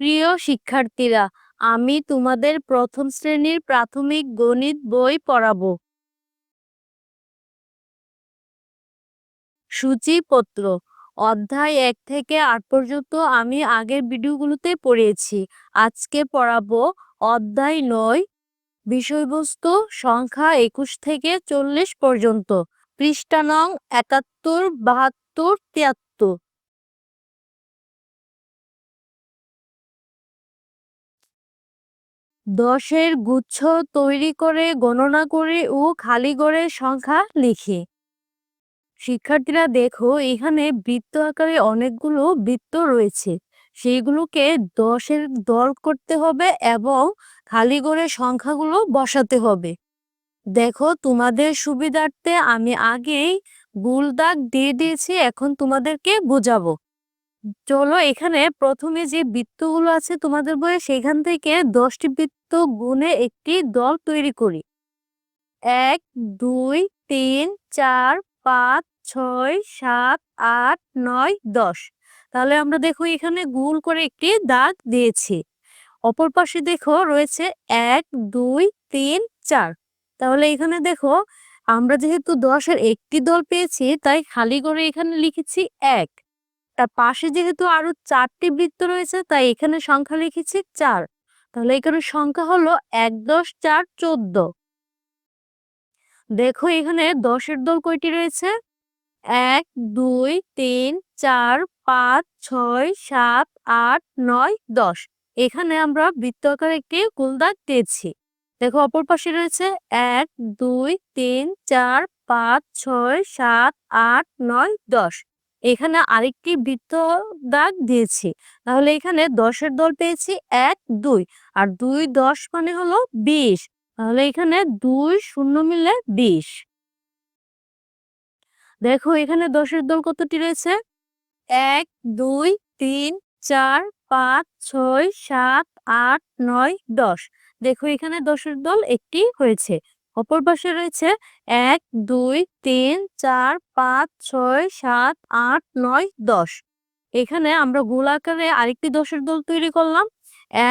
প্রিয় শিক্ষার্থীরা, আমি তোমাদের প্রথম শ্রেণির প্রাথমিক গণিত বই পড়াবো। সূচিপত্র। অধ্যায় এক থেকে আট পর্যন্ত আমি আগের ভিডিওগুলোতে পড়িয়েছি। আজকে পড়াবো অধ্যায় নয়, বিষয়বস্তু সংখ্যা একুশ থেকে চল্লিশ পর্যন্ত। পৃষ্ঠা নং একাত্তর, বাহাত্তর, তিয়াত্তর। দশের গুচ্ছ তৈরি করে, গণনা করে ও খালি গড়ের সংখ্যা লিখি। শিক্ষার্থীরা, দেখো, এখানে বৃত্ত আকারে অনেকগুলো বৃত্ত রয়েছে। সেইগুলোকে দশের দল করতে হবে এবং খালি গড়ে সংখ্যাগুলো বসাতে হবে। দেখো, তোমাদের সুবিধার্থে আমি আগেই গুল দাগ দিয়ে দিয়েছি, এখন তোমাদেরকে বোঝাবো। চলো এখানে প্রথমে যে বৃত্তগুলো আছে তোমাদের বইয়ে সেখান থেকে দশটি বৃত্ত গুণে একটি দল তৈরি করি। এক, দুই, তিন, চার, পাঁচ, ছয়, সাত, আট, নয়, দশ। তাহলে আমরা দেখো এখানে গুল করে একটি দাগ দিয়েছি। অপর পাশে দেখো রয়েছে এক, দুই, তিন, চার। তাহলে এখানে দেখো আমরা যেহেতু দশের একটি দল পেয়েছি, তাই খালি করে এখানে লিখেছি এক। তার পাশে যেহেতু আরও চারটি বৃত্ত রয়েছে, তাই এখানে সংখ্যা লিখেছি চার। তাহলে এখানে সংখ্যা হলো এক, দশ, চার, চোদ্দ। দেখো এখানে দশের দল কয়টি রয়েছে? এক, দুই, তিন, চার, পাঁচ, ছয়, সাত, আট, নয়, দশ। এখানে আমরা বৃত্ত আকারে একটি কুলদাগ দিয়েছি দেখো অপর পাশে রয়েছে এক, দুই, তিন, চার, পাঁচ, ছয়, সাত, আট, নয়, দশ। এখানে আরেকটি বৃত্ত দাগ দিয়েছি। তাহলে এখানে দশের দল পেয়েছি এক, দুই। আর দুই দশ মানে হলো বিশ। তাহলে এখানে দুই শূন্য মিলে বিশ। দেখো এখানে দশের দল কতটি রয়েছে? এক, দুই, তিন, চার, পাঁচ, ছয়, সাত, আট, নয়, দশ। দেখো এখানে দশের দল একটি হয়েছে। অপর পাশে রয়েছে এক, দুই, তিন, চার, পাঁচ, ছয়, সাত, আট, নয়, দশ। এখানে আমরা গোল আকারে আরেকটি দশের দল তৈরি করলাম।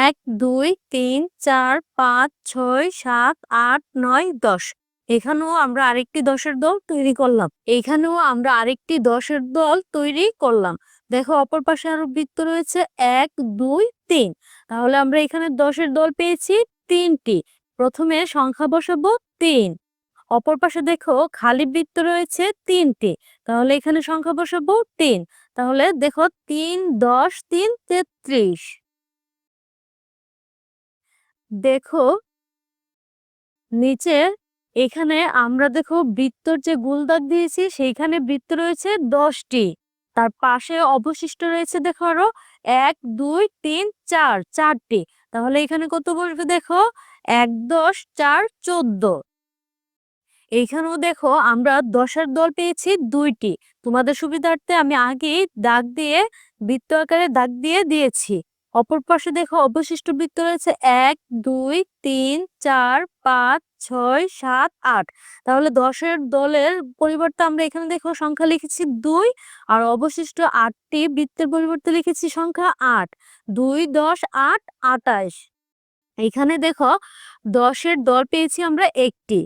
এক, দুই, তিন, চার, পাঁচ, ছয়, সাত, আট, নয়, দশ। এখানেও আমরা আরেকটি দশের দল তৈরি করলাম। এখানেও আমরা আরেকটি দশের দল তৈরি করলাম। দেখো অপর পাশে আরও বৃত্ত রয়েছে। এক, দুই, তিন। তাহলে আমরা এখানে দশের দল পেয়েছি তিনটি। প্রথমে সংখ্যা বসাবো। তিন। অপর পাশে দেখো খালি বৃত্ত রয়েছে তিনটি। তাহলে এখানে সংখ্যা বসাবো তিন। তাহলে দেখো তিন, দশ, তিন, তেত্রিশ। দেখো নিচে এখানে আমরা দেখো বৃত্তর যে গুলদাগ দিয়েছি সেইখানে বৃত্ত রয়েছে দশটি। তার পাশে অবশিষ্ট রয়েছে দেখো আরও এক, দুই, তিন, চার, চারটি। তাহলে এখানে কত বসবে দেখো? এক, দশ, চার, চোদ্দ। এইখানেও দেখো আমরা দশের দল পেয়েছি দুইটি। তোমাদের সুবিধার্থে আমি আগেই দাগ দিয়ে, বৃত্ত আকারে দাগ দিয়ে দিয়েছি। অপর পাশে দেখো অবশিষ্ট বৃত্ত রয়েছে এক, দুই, তিন, চার, পাঁচ, ছয়, সাত, আট। তাহলে দশের দলের পরিবর্তে আমরা এখানে দেখো সংখ্যা লিখেছি দুই আর অবশিষ্ট আটটি বৃত্তের পরিবর্তে লিখেছি সংখ্যা আট। দুই, দশ, আট, আটাইশ। এখানে দেখো দশের দল পেয়েছি আমরা একটি।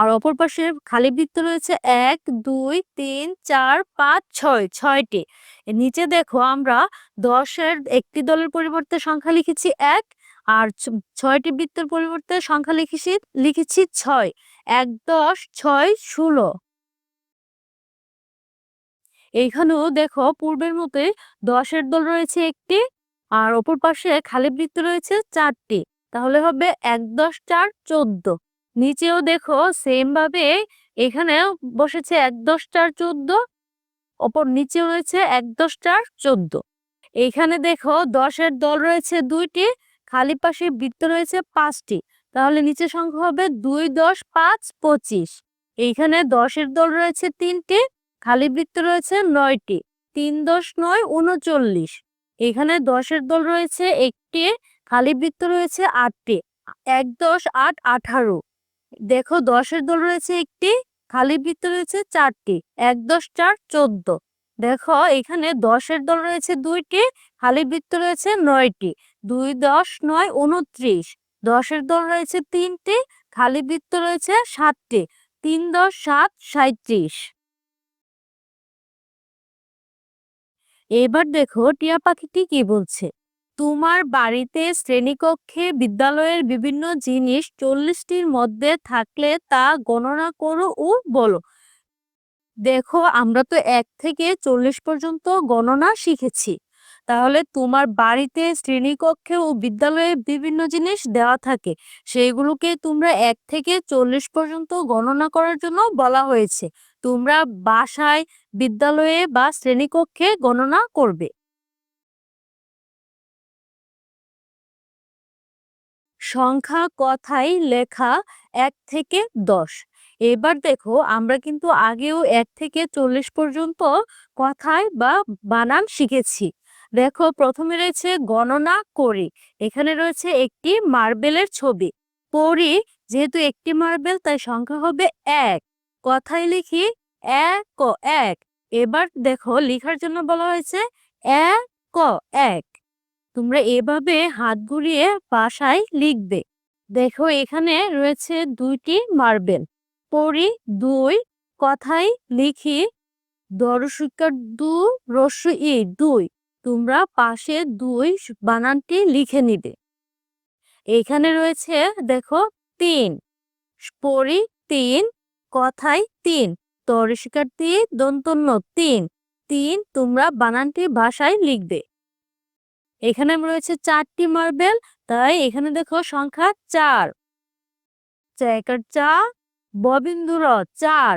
আর অপর পাশে খালি বৃত্ত রয়েছে এক, দুই, তিন, চার, পাঁচ, ছয়, ছয়টি। নিচে দেখো আমরা দশের একটি দলের পরিবর্তে সংখ্যা লিখেছি এক আর ছয়টি বৃত্তের পরিবর্তে সংখ্যা লিখেছি লিখেছি ছয়। এক, দশ, ছয়, ষোলো। এইখানেও দেখো পূর্বের মতে দশের দল রয়েছে একটি আর অপর পাশে খালি বৃত্ত রয়েছে চারটি। তাহলে হবে এক, দশ, চার, চোদ্দ। নিচেও দেখো সেম ভাবে এখানে বসেছে এক দশটার চোদ্দ, অপর নিচেও রয়েছে এক দশটার চোদ্দ। এইখানে দেখো দশের দল রয়েছে দুইটি, খালি পাশে বৃত্ত রয়েছে পাঁচটি। তাহলে নিচে সংখ্যা হবে দুই, দশ, পাঁচ, পঁচিশ। এইখানে দশের দল রয়েছে তিনটি, খালি বৃত্ত রয়েছে নয়টি। তিন, দশ, নয়, উনচল্লিশ। এখানে দশের দল রয়েছে একটি, খালি বৃত্ত রয়েছে আটটি। এক, দশ, আট, আঠারো। দেখো দশের দল রয়েছে একটি খালি বৃত্ত রয়েছে চারটি, এক, দশ, চার, চোদ্দ। দেখো এখানে দশের দল রয়েছে দুইটি খালি বৃত্ত রয়েছে নয়টি। দুই, দশ, নয়, উনত্রিশ। দশের দল রয়েছে তিনটি খালি বৃত্ত রয়েছে সাতটি। তিন, দশ, সাত সাঁত্রিশ এবার দেখো টিয়া পাখিটি কি বলছে? তোমার বাড়িতে শ্রেণীকক্ষে বিদ্যালয়ের বিভিন্ন জিনিস চল্লিশটির মধ্যে থাকলে তা গণনা করো ও বলো। দেখো, আমরা তো এক থেকে চল্লিশ পর্যন্ত গণনা শিখেছি। তাহলে তোমার বাড়িতে শ্রেণীকক্ষে ও বিদ্যালয়ে বিভিন্ন জিনিস দেওয়া থাকে, সেইগুলোকে তোমরা এক থেকে চল্লিশ পর্যন্ত গণনা করার জন্য বলা হয়েছে। তোমরা বাসায়, বিদ্যালয়ে বা শ্রেণীকক্ষে গণনা করবে। সংখ্যা কথায় লেখা এক থেকে দশ। এবার দেখো, আমরা কিন্তু আগেও এক থেকে চল্লিশ পর্যন্ত কথায় বা বানান শিখেছি। দেখো, প্রথমে রয়েছে গণনা, করি। এখানে রয়েছে একটি মার্বেলের ছবি। পড়ি যেহেতু একটি মার্বেল, তাই সংখ্যা হবে এক। কথায় লিখি এক ক এক। এবার দেখো, লেখার জন্য বলা হয়েছে এক ক এক। তোমরা এভাবে হাত ঘুরিয়ে বাসায় লিখবে। দেখো এখানে রয়েছে দুইটি মার্বেল। পড়ি দুই কথাই লিখি দরসিকার দু রস্য ই দুই। তোমরা পাশে দুই বানানটি লিখে নিবে। এখানে রয়েছে, দেখো, তিন। পড়ি তিন কথাই তিন তরসিকার তিন দন্তন্য তিন। তিন তোমরা বানানটি ভাষায় লিখবে। এখানে রয়েছে চারটি মার্বেল তাই এখানে দেখো সংখ্যা চার। চেকার চা ববিন্দুর চার।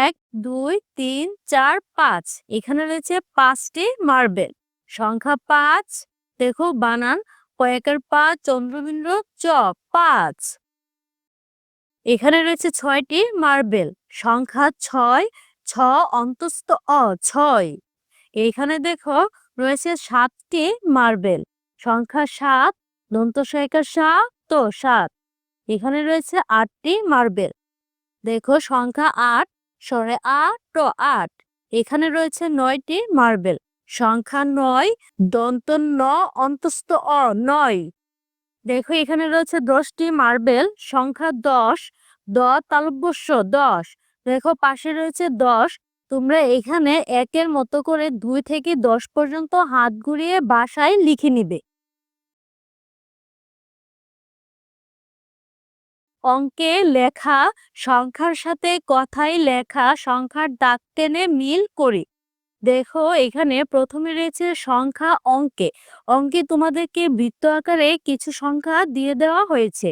এক, দুই, তিন, চার, পাঁচ। এখানে রয়েছে পাঁচটি মার্বেল সংখ্যা পাঁচ, দেখো বানান, কয়েকের পাঁচ, চন্দ্রবিন্দু চ, পাঁচ। এখানে রয়েছে ছয়টি মার্বেল সংখ্যা ছয়, ছ, অন্তস্থ অ, ছয়। এখানে দেখো রয়েছে সাতটি মার্বেল। সংখ্যা সাত, দন্ত সহায়িকা সাত, তো সাত। এখানে রয়েছে আটটি মার্বেল। দেখো সংখ্যা আট সরে আট ট আট। এখানে রয়েছে নয়টি মার্বেল। সংখ্যা নয়, দন্ত ন, অন্তস্থ অ, নয়। দেখো এখানে রয়েছে দশটি মার্বেল। সংখ্যা দশ, দ তালব্যস্য দশ। দেখো পাশে রয়েছে দশ তোমরা এখানে একের মতো করে দুই থেকে দশ পর্যন্ত হাত ঘুরিয়ে বাসায় লিখে নিবে। অঙ্কে লেখা, সংখ্যার সাথে কথায় লেখা, সংখ্যার দাগ টেনে মিল করি। দেখো, এখানে প্রথমে রয়েছে সংখ্যা অঙ্কে। অঙ্কে তোমাদেরকে বৃত্ত আকারে কিছু সংখ্যা দিয়ে দেওয়া হয়েছে।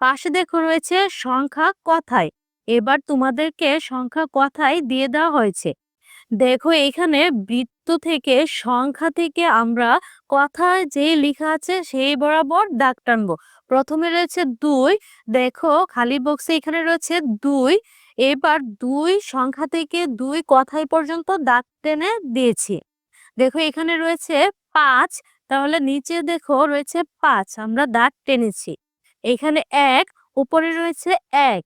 পাশে দেখো রয়েছে সংখ্যা কথায়। এবার তোমাদেরকে সংখ্যা কথায় দিয়ে দেওয়া হয়েছে। দেখো এখানে বৃত্ত থেকে সংখ্যা থেকে আমরা কথায় যে লেখা আছে সেই বরাবর দাগ টানবো। প্রথমে রয়েছে দুই, দেখো খালি বক্সে এখানে রয়েছে দুই, এবার দুই সংখ্যা থেকে দুই কথায় পর্যন্ত দাগ টেনে দিয়েছি। দেখো এখানে রয়েছে পাঁচ, তাহলে নিচে দেখো রয়েছে পাঁচ, আমরা দাগ টেনেছি। এখানে এক, উপরে রয়েছে এক।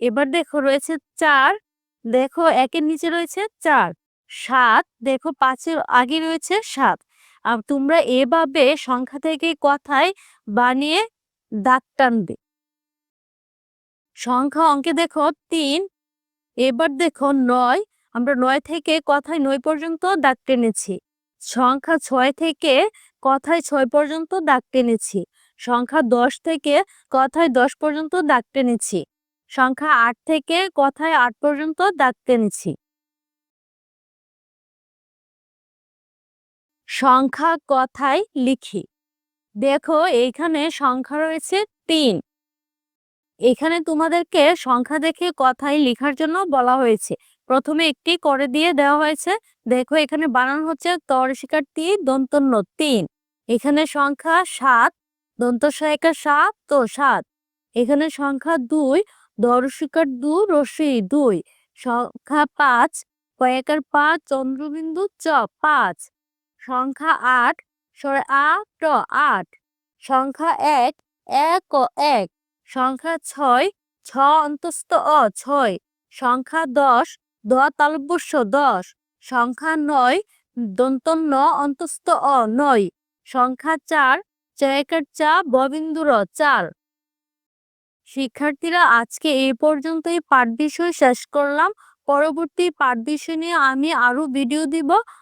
এবার দেখো রয়েছে চার, দেখো একের নিচে রয়েছে চার, সাত, দেখো পাঁচের আগে রয়েছে সাত। আর তোমরা এভাবে সংখ্যা থেকে কথায় বানিয়ে দাগ টানবে। সংখ্যা অঙ্কে দেখো তিন, এবার দেখো নয়, আমরা নয় থেকে কথায় নয় পর্যন্ত দাগ টেনেছি। সংখ্যা ছয় থেকে কথায় ছয় পর্যন্ত দাগ টেনেছি। সংখ্যা দশ থেকে কথায় দশ পর্যন্ত দাগ টেনেছি। সংখ্যা আট থেকে কথায় আট পর্যন্ত দাগ টেনেছি সংখ্যা কথায় লিখি। দেখো, এইখানে সংখ্যা রয়েছে তিন। এখানে তোমাদেরকে সংখ্যা দেখে কথায় লেখার জন্য বলা হয়েছে। প্রথমে একটি করে দিয়ে দেওয়া হয়েছে। দেখো, এখানে বানান হচ্ছে তরশিকার তি, দন্তন্য তিন। এখানে সংখ্যা সাত দন্ত সহায়িকা সাত তো সাত। এখানে সংখ্যা দুই দর্শিকার দু রশ্মি দুই, সংখ্যা পাঁচ, কয়েকার পাঁচ, চন্দ্রবিন্দু চ, পাঁচ, সংখ্যা আট, সরে, আ, ট, আট, সংখ্যা এক এক ও এক, সংখ্যা ছয়, ছ অন্তস্থ অ, ছয়, সংখ্যা দশ, দ তালব্যস্য দশ, সংখ্যা নয় দন্ত ন অন্তস্থ অ, নয়, সংখ্যা চার, চয়কার চা, ববিন্দুর চার। শিক্ষার্থীরা আজকে এই পর্যন্তই পাঠ বিষয় শেষ করলাম। পরবর্তী পাঠ বিষয় নিয়ে আমি আরও ভিডিও দিব।